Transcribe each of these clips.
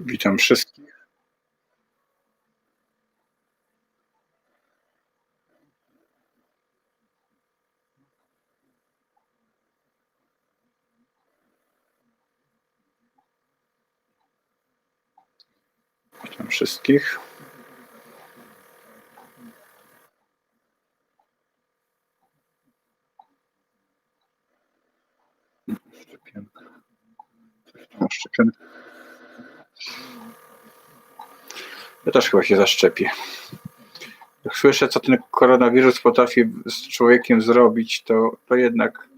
Witam wszystkich. Witam wszystkich. Szczepionka. Coś tam o szczepionkę. Ja też chyba się zaszczepię. Jak słyszę, co ten koronawirus potrafi z człowiekiem zrobić, to, to jednak,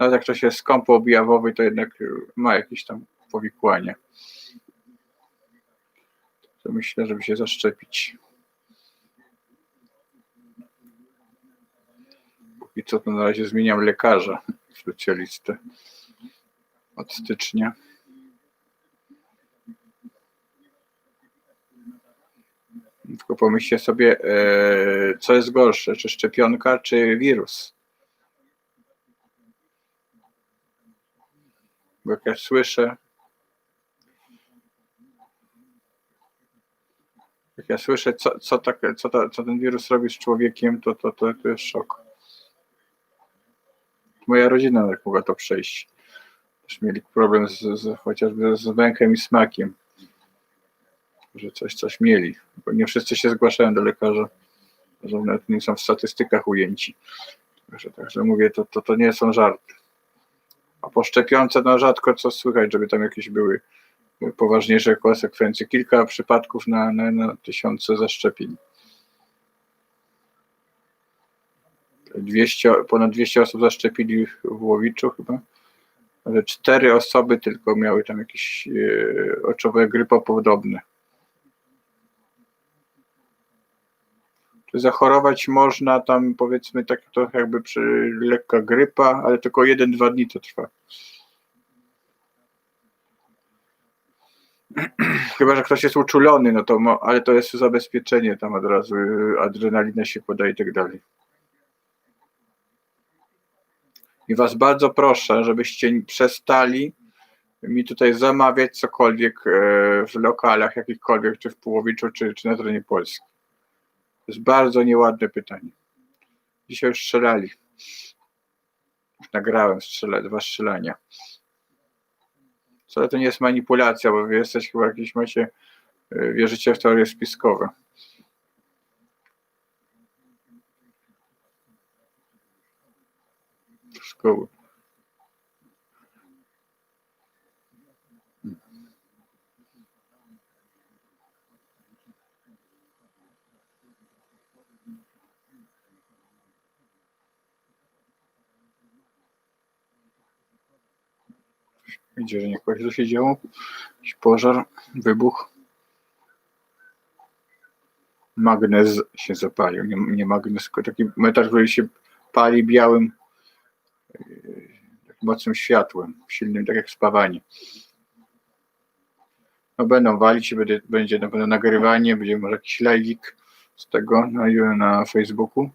nawet jak ktoś jest skąpo objawowy, to jednak ma jakieś tam powikłania. To myślę, żeby się zaszczepić. Póki co to na razie zmieniam lekarza, specjalistę od stycznia. Tylko pomyślcie sobie, e, co jest gorsze, czy szczepionka, czy wirus. Bo jak ja słyszę, jak ja słyszę, co, co, tak, co, ta, co ten wirus robi z człowiekiem, to, to, to, to jest szok. Moja rodzina jak mogła to przejść. Też mieli problem z, z, chociażby z węchem i smakiem że coś, coś mieli, bo nie wszyscy się zgłaszają do lekarza, że nawet nie są w statystykach ujęci. Także, także mówię, to, to, to nie są żarty. A po szczepionce no rzadko co słychać, żeby tam jakieś były poważniejsze konsekwencje. Kilka przypadków na, na, na tysiące zaszczepień. 200, ponad 200 osób zaszczepili w Łowiczu chyba, ale cztery osoby tylko miały tam jakieś e, oczowe grypopodobne. Zachorować można tam powiedzmy tak trochę jakby przy lekka grypa, ale tylko 1-2 dni to trwa. Chyba, że ktoś jest uczulony, no to, ale to jest zabezpieczenie, tam od razu adrenalina się podaje i tak dalej. I Was bardzo proszę, żebyście przestali mi tutaj zamawiać cokolwiek e, w lokalach jakichkolwiek, czy w Połowiczu, czy, czy na terenie Polski. To jest bardzo nieładne pytanie. Dzisiaj już strzelali. Już nagrałem strzela, dwa strzelania. Co to nie jest manipulacja, bo wy jesteś chyba jakieś macie, e, wierzycie w teorie spiskowe. Szkoły. Widzicie, że nie co się działo. Jakiś pożar, wybuch. Magnez się zapalił. Nie, nie magnez, tylko taki metal, który się pali białym, yy, mocnym światłem, silnym, tak jak spawanie. No będą walić, będzie, będzie na pewno nagrywanie, będzie może jakiś live'ik z tego na, na Facebooku.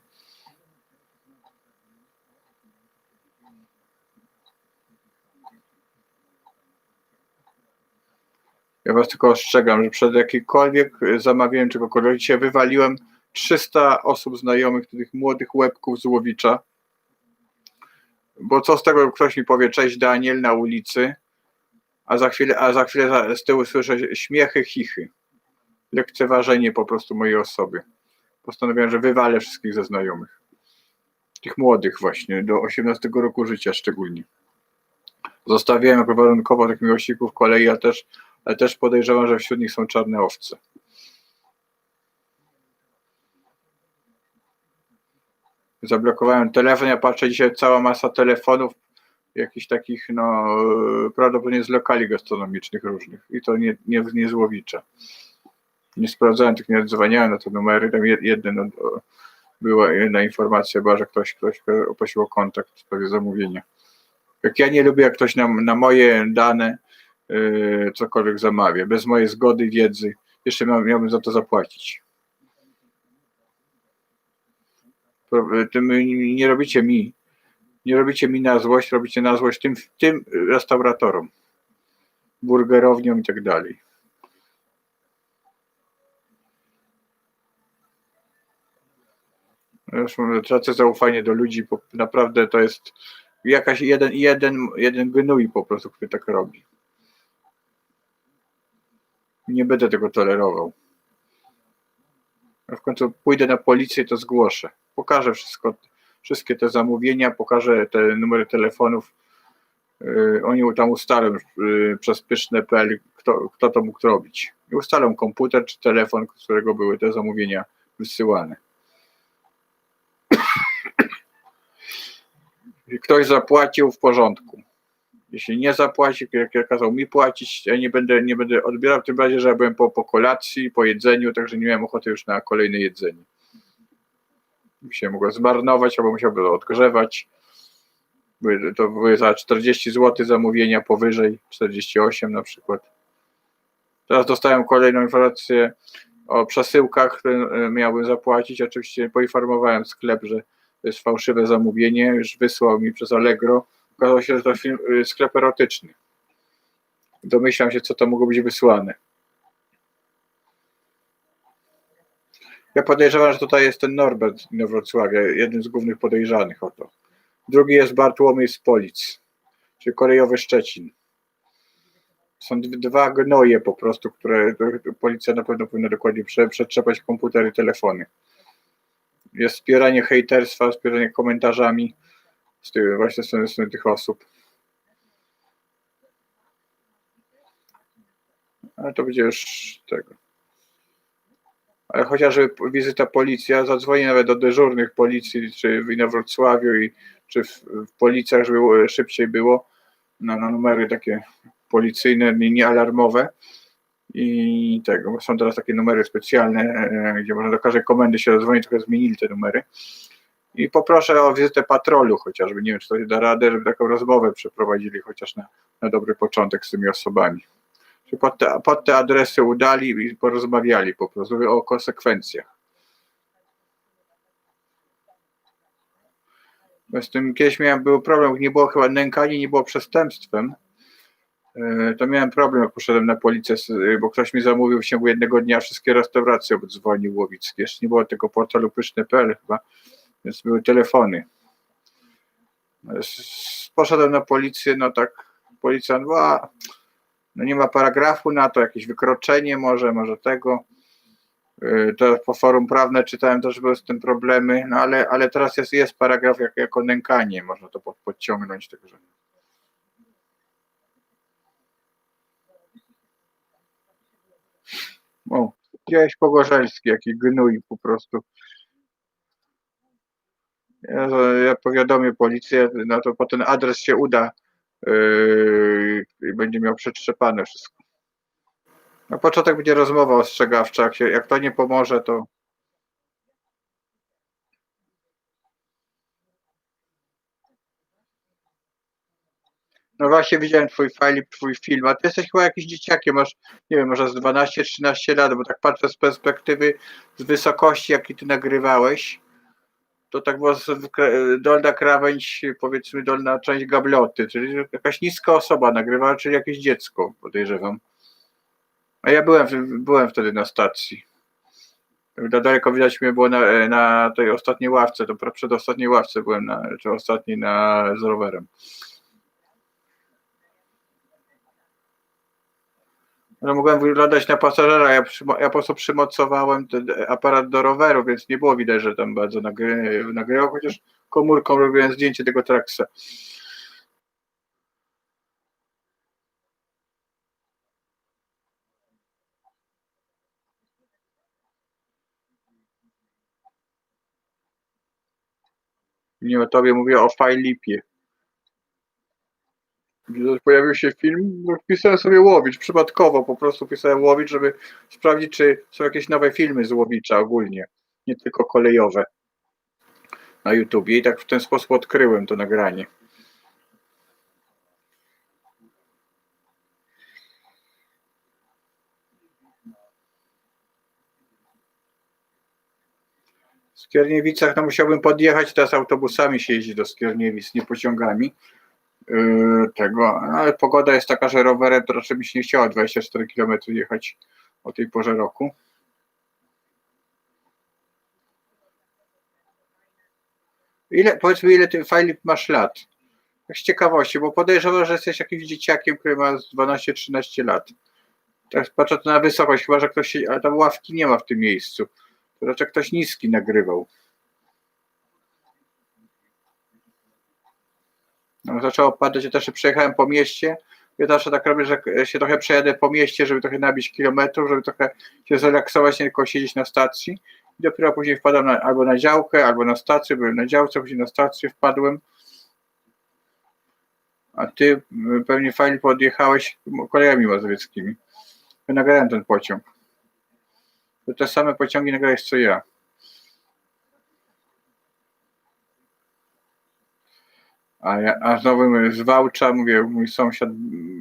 Ja was tylko ostrzegam, że przed jakikolwiek zamawianiem czegokolwiek dzisiaj wywaliłem 300 osób znajomych, tych młodych łebków z Łowicza. Bo co z tego, jak ktoś mi powie cześć Daniel na ulicy, a za chwilę, a za chwilę z tyłu słyszę śmiechy, chichy. Lekceważenie po prostu mojej osoby. Postanowiłem, że wywalę wszystkich ze znajomych. Tych młodych właśnie, do 18 roku życia szczególnie. Zostawiałem warunkowo tych miłośników kolei, a też ale też podejrzewam, że wśród nich są czarne owce. Zablokowałem telefon, ja patrzę dzisiaj cała masa telefonów, jakichś takich, no, prawdopodobnie z lokali gastronomicznych różnych i to nie, nie, nie złowicza. Nie sprawdzałem tych, nie odzwaniałem na te numery, tam jedne, no, była jedna informacja, była, że ktoś, ktoś prosił o kontakt w sprawie zamówienia. Jak ja nie lubię, jak ktoś na, na moje dane Y, cokolwiek zamawia, bez mojej zgody, wiedzy, jeszcze miałbym za to zapłacić. Y, tym nie robicie mi, nie robicie mi na złość, robicie na złość tym, tym restauratorom, burgerowniom i tak dalej. Zresztą tracę zaufanie do ludzi, naprawdę to jest jakaś jeden, jeden, jeden gnój po prostu, który tak robi. Nie będę tego tolerował. A w końcu pójdę na policję, to zgłoszę. Pokażę wszystko, wszystkie te zamówienia, pokażę te numery telefonów. Yy, oni tam ustalą yy, przez pyszne.pl, kto, kto to mógł robić. I ustalą komputer czy telefon, z którego były te zamówienia wysyłane. Ktoś zapłacił w porządku. Jeśli nie zapłaci, jak jak kazał mi płacić, ja nie będę, nie będę odbierał, tym bardziej, że ja byłem po, po kolacji, po jedzeniu, także nie miałem ochoty już na kolejne jedzenie. Mi się mogło zmarnować, albo musiałbym odgrzewać. Były- To były za 40 zł zamówienia powyżej, 48 na przykład. Teraz dostałem kolejną informację o przesyłkach, które e, miałbym zapłacić. Oczywiście poinformowałem sklep, że to jest fałszywe zamówienie, już wysłał mi przez Allegro. Okazało się, że to film, y, sklep erotyczny. Domyślam się, co to mogło być wysłane. Ja podejrzewam, że tutaj jest ten Norbert na Wrocławiu, jeden z głównych podejrzanych o to. Drugi jest Bartłomiej z Polic, czyli Kolejowy Szczecin. Są dwa gnoje po prostu, które policja na pewno powinna dokładnie prze, przetrzepać komputery, telefony. Jest wspieranie hejterstwa, wspieranie komentarzami z tych, właśnie z, z tych osób. Ale to będzie już tego. Ale chociażby wizyta policja, zadzwonię nawet do dyżurnych policji, czy w Inowrocławiu i czy w, w policjach, żeby szybciej było, na, na numery takie policyjne, nie, nie alarmowe. I tego, są teraz takie numery specjalne, e, gdzie można do każdej komendy się zadzwonić, tylko zmienili te numery. I poproszę o wizytę patrolu chociażby, nie wiem, czy to da radę, żeby taką rozmowę przeprowadzili chociaż na, na dobry początek z tymi osobami. Czy pod te, pod te adresy udali i porozmawiali po prostu o konsekwencjach. Z tym kiedyś miałem był problem, nie było chyba nękanie, nie było przestępstwem. E, To miałem problem, jak poszedłem na policję, s- bo ktoś mi zamówił w ciągu jednego dnia wszystkie restauracje obdzwonił łowickie. Jeszcze nie było tego portalu pyszne.pl chyba, więc były telefony. Poszedłem na policję, no tak, policjant, a, no nie ma paragrafu na to, jakieś wykroczenie może, może tego. Yy, To po forum prawne czytałem też, były z tym problemy, no ale, ale teraz jest, jest paragraf jak, jako nękanie, można to pod, podciągnąć. Także. O, gdzieś Pogorzelski, jaki gnój po prostu. Ja, powiadomię policję, no to po ten adres się uda yy, i będzie miał przetrzepane wszystko. Na początek będzie rozmowa ostrzegawcza, jak, się, jak to nie pomoże, to No właśnie widziałem twój fajlik, twój film, a ty jesteś chyba jakiś dzieciakiem, masz, nie wiem, może z 12-13 lat, bo tak patrzę z perspektywy, z wysokości, jaki ty nagrywałeś, to tak kra- dolna krawędź, powiedzmy dolna część gabloty, czyli jakaś niska osoba nagrywała, czyli jakieś dziecko, podejrzewam. A ja byłem, byłem wtedy na stacji. Daleko widać mnie było na, na tej ostatniej ławce, to przedostatniej ławce byłem, na, czy ostatniej na, z rowerem. No mogłem wyglądać na pasażera, ja, ja po prostu przymocowałem ten aparat do roweru, więc nie było widać, że tam bardzo nagry, nagrywał, chociaż komórką robiłem zdjęcie tego traksa. Nie o tobie, mówię o Fajlipie. Pojawił się film, no, wpisałem sobie Łowicz, przypadkowo po prostu wpisałem Łowicz, żeby sprawdzić, czy są jakieś nowe filmy z Łowicza ogólnie, nie tylko kolejowe na YouTubie i tak w ten sposób odkryłem to nagranie. W Skierniewicach no musiałbym podjechać, teraz autobusami się jeździ do Skierniewic, nie pociągami. Yy, tego, no, ale pogoda jest taka, że rowerem to raczej mi się nie chciało 24 km jechać o tej porze roku. Ile, powiedz mi, ile ty Filip masz lat? Tak z ciekawości, bo podejrzewam, że jesteś jakimś dzieciakiem, który ma z 12-13 lat. Tak patrzę na wysokość, chyba że ktoś się, ale tam ławki nie ma w tym miejscu. To raczej ktoś niski nagrywał. Zaczęło padać, ja też przejechałem po mieście. Ja zawsze tak robię, że się trochę przejadę po mieście, żeby trochę nabić kilometrów, żeby trochę się zrelaksować, nie tylko siedzieć na stacji. I dopiero później wpadam na, albo na działkę, albo na stację, byłem na działce, później na stację wpadłem. A ty y, pewnie fajnie podjechałeś kolejami mazowieckimi. Ja nagrałem ten pociąg. To te same pociągi nagrałeś co ja. A, ja, a znowu z Wałcza, mówię, mój sąsiad,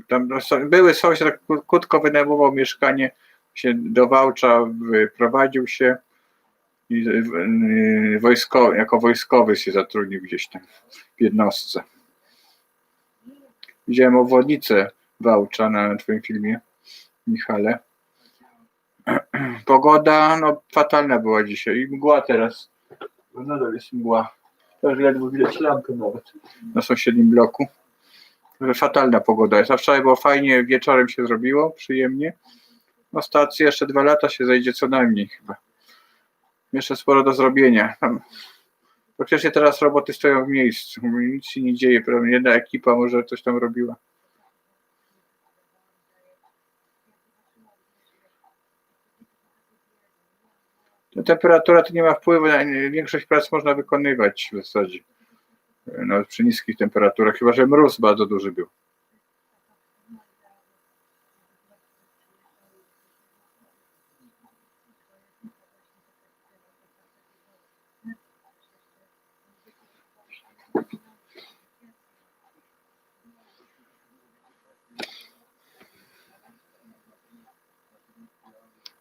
tam no, były sąsiad krótko wynajmował mieszkanie, się do Wałcza wyprowadził się i y, wojskowy, jako wojskowy się zatrudnił gdzieś tam w jednostce. Widziałem obwodnicę Wałcza na twoim filmie, Michale. Pogoda, no fatalna była dzisiaj i mgła teraz. Nadal jest mgła. Też ledwo widać lampy nawet na sąsiednim bloku. Fatalna pogoda jest. A wczoraj było fajnie, wieczorem się zrobiło, przyjemnie. No stacji jeszcze dwa lata się zejdzie co najmniej chyba. Jeszcze sporo do zrobienia. Tam Praktycznie teraz roboty stoją w miejscu. Nic się nie dzieje. Jedna ekipa może coś tam robiła. Temperatura to nie ma wpływu, większość prac można wykonywać w zasadzie. Nawet przy niskich temperaturach, chyba że mróz bardzo duży był.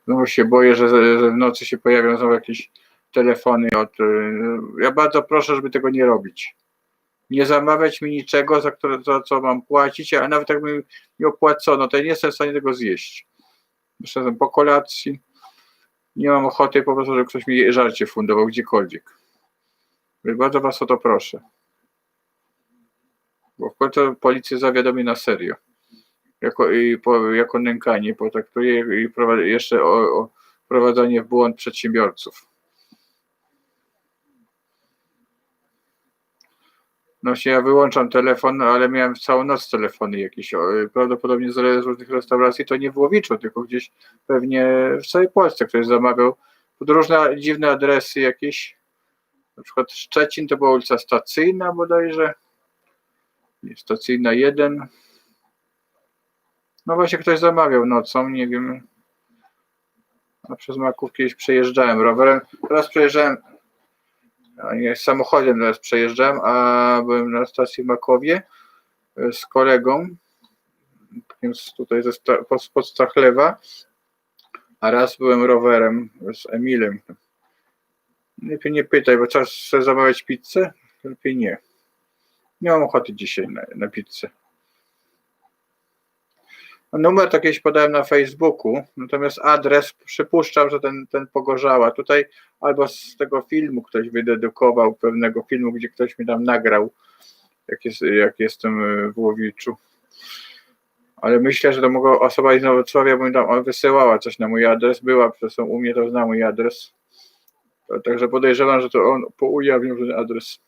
Znowu się boję, że, że w nocy się pojawią znowu jakieś telefony od. y, Ja bardzo proszę, żeby tego nie robić. Nie zamawiać mi niczego, za, które, za co mam płacić, a nawet jak mi, mi opłacono, to ja nie jestem w stanie tego zjeść. Zresztą po kolacji nie mam ochoty po prostu, żeby ktoś mi żarcie fundował gdziekolwiek. Bardzo was o to proszę. Bo w końcu policję zawiadomi na serio. Jako, jako nękanie potraktuje i jeszcze o, o prowadzenie w błąd przedsiębiorców. No się ja wyłączam telefon, ale miałem całą noc telefony jakieś, prawdopodobnie z różnych restauracji, to nie w Łowiczu, tylko gdzieś pewnie w całej Polsce ktoś zamawiał. Pod różne dziwne adresy jakieś, na przykład Szczecin to była ulica Stacyjna bodajże, Stacyjna 1, no właśnie ktoś zamawiał nocą, nie wiem, a przez Maków kiedyś przejeżdżałem rowerem, teraz przejeżdżałem nie, samochodem teraz przejeżdżałem, a byłem na stacji w Makowie e, z kolegą, więc tutaj ze sta, pod, Stachlewa, a raz byłem rowerem z Emilem. Lepiej nie pytaj, bo sobie zamawiać pizzę? Lepiej nie. Nie mam ochoty dzisiaj na, na pizzę. Numer to kiedyś podałem na Facebooku, natomiast adres przypuszczam, że ten, ten pogorzała. Tutaj albo z tego filmu ktoś wydedukował, pewnego filmu, gdzie ktoś mi tam nagrał, jak, jest, jak jestem w Łowiczu. Ale myślę, że to mogła osoba z Wrocławia, bo mi tam wysyłała coś na mój adres, była, zresztą u mnie to zna mój adres. Także podejrzewam, że to on ujawnił ten adres.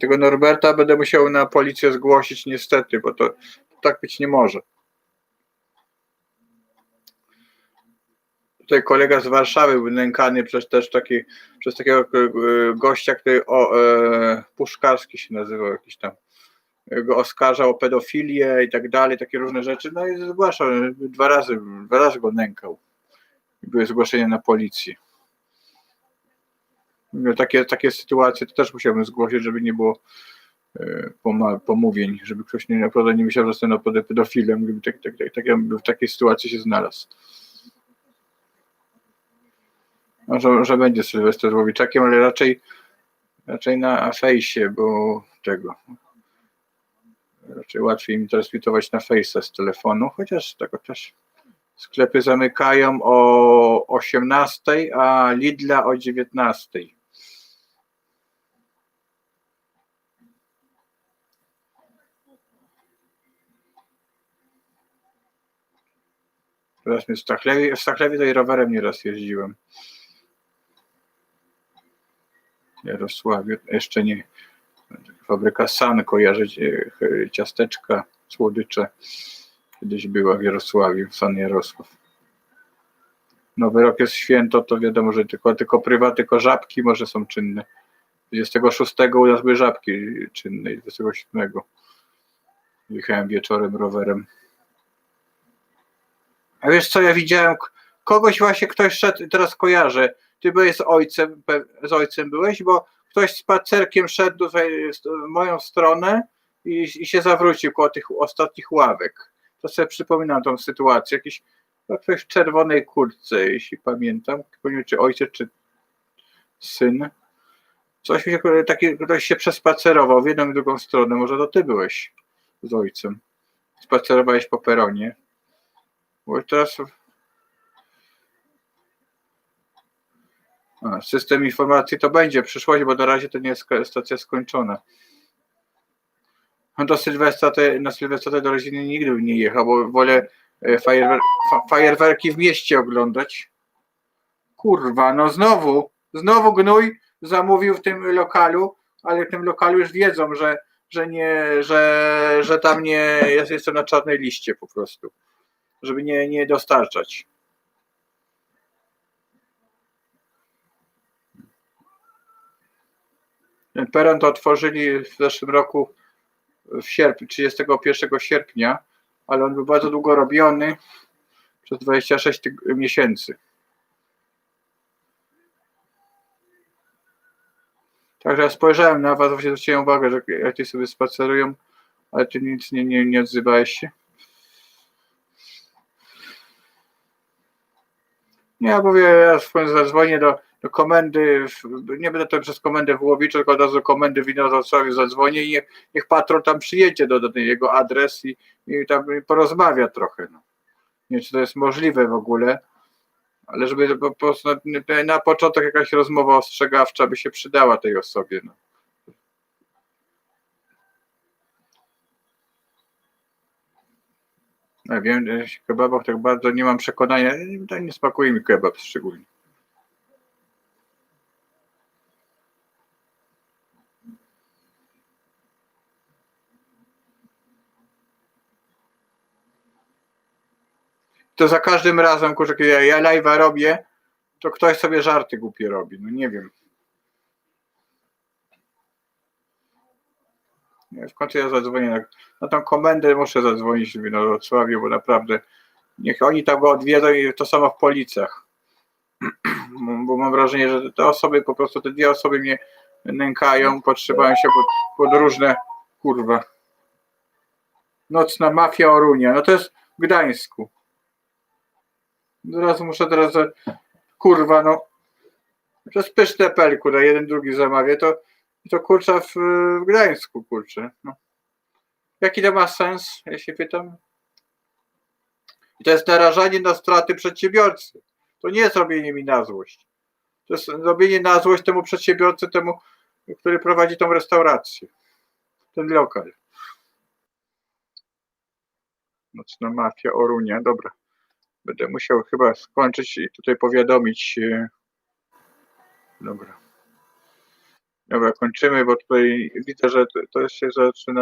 Tego Norberta będę musiał na policję zgłosić niestety, bo to, tak być nie może. Tutaj kolega z Warszawy był nękany przez też taki, przez takiego e, gościa, który o, e, Puszkarski się nazywał jakiś tam. Go oskarżał o pedofilię i tak dalej, takie różne rzeczy. No i zgłaszał, dwa razy, dwa razy go nękał. Były zgłoszenia na policję. No, takie, takie sytuacje to też musiałbym zgłosić, żeby nie było e, pomówień, żeby ktoś nie, naprawdę nie myślał, że jestem naprawdę pedofilem, gdyby tak, tak, tak, tak, w takiej sytuacji się znalazł. No, że, że będzie Sylwester Łowiczakiem, ale raczej raczej na fejsie, bo tego raczej łatwiej mi transmitować na fejsa z telefonu, chociaż tego też Sklepy zamykają o 18, a Lidla o 19. Mnie w Stachlewie, w Stachlewie to i rowerem nieraz jeździłem. W Jarosławiu jeszcze nie. Fabryka San kojarzy e, ciasteczka, słodycze. Kiedyś była w Jarosławiu, San Jarosław. Nowy rok jest święto, to wiadomo, że tylko, tylko prywat, tylko żabki może są czynne. 26 u nas były żabki czynne, i 27 jechałem wieczorem rowerem. A wiesz co, ja widziałem kogoś właśnie, ktoś szedł, teraz kojarzę, ty byłeś z ojcem, z ojcem byłeś, bo ktoś spacerkiem szedł w moją stronę i, i się zawrócił koło tych ostatnich ławek. To sobie przypominam tą sytuację. Jakiś no, ktoś w czerwonej kurtce, jeśli pamiętam, nie wiem, czy ojciec, czy syn. Coś mi się, taki, ktoś się przespacerował w jedną i drugą stronę. Może to ty byłeś z ojcem. Spacerowałeś po peronie. Teraz A, system informacji to będzie przyszłość, bo na razie to nie jest stacja skończona. No Do Sylwestra to, na Sylwestra do rodziny nigdy nie jechał, bo wolę e, fajerwer, fa, fajerwerki w mieście oglądać. Kurwa, no znowu, znowu gnój zamówił w tym lokalu, ale w tym lokalu już wiedzą, że, że nie, że, że tam nie jest, jestem na czarnej liście po prostu, żeby nie, nie dostarczać. Peron to otworzyli w zeszłym roku w sierpniu, 31 sierpnia, ale on był bardzo długo robiony przez 26 tyg- miesięcy. Także spojrzałem na was, właśnie zwróciłem uwagę, że jak ty sobie spacerują, ale ty nic nie, nie, nie odzywałeś się. Ja mówię, ja zadzwonię do, do komendy, nie będę to przez komendę w Łowiczu, tylko od razu do komendy w Inowrocławiu zadzwonię i niech, niech patrol tam przyjedzie do, do jego adres i, i tam porozmawia trochę. No. Nie wiem, czy to jest możliwe w ogóle, ale żeby po prostu na, na początek jakaś rozmowa ostrzegawcza by się przydała tej osobie. No. Ja wiem, w kebabach tak bardzo nie mam przekonania, nie, nie smakuje mi kebab szczególnie. To za każdym razem, kurczę, kiedy ja live'a robię, to ktoś sobie żarty głupie robi. No nie wiem. Nie, w końcu ja zadzwonię na, na tą komendę, muszę zadzwonić na Wrocławiu, bo naprawdę niech oni tam go odwiedzą i to samo w Policach. Bo mam wrażenie, że te osoby, po prostu te dwie osoby mnie nękają, podszywają się pod, pod różne, kurwa. Nocna mafia Orunia, no to jest w Gdańsku. Teraz muszę teraz, kurwa, no. Jest pyszne pel, kurwa, jeden drugi zamawia, to, to kurczę w, w Gdańsku, kurczę. No. Jaki to ma sens, ja się pytam? I to jest narażanie na straty przedsiębiorcy. To nie jest robienie mi na złość. To jest robienie na złość temu przedsiębiorcy, temu, który prowadzi tą restaurację. Ten lokal. Nocna mafia Orunia, dobra. Będę musiał chyba skończyć i tutaj powiadomić. Dobra. Dobra, kończymy, bo tutaj widzę, że to, się zaczyna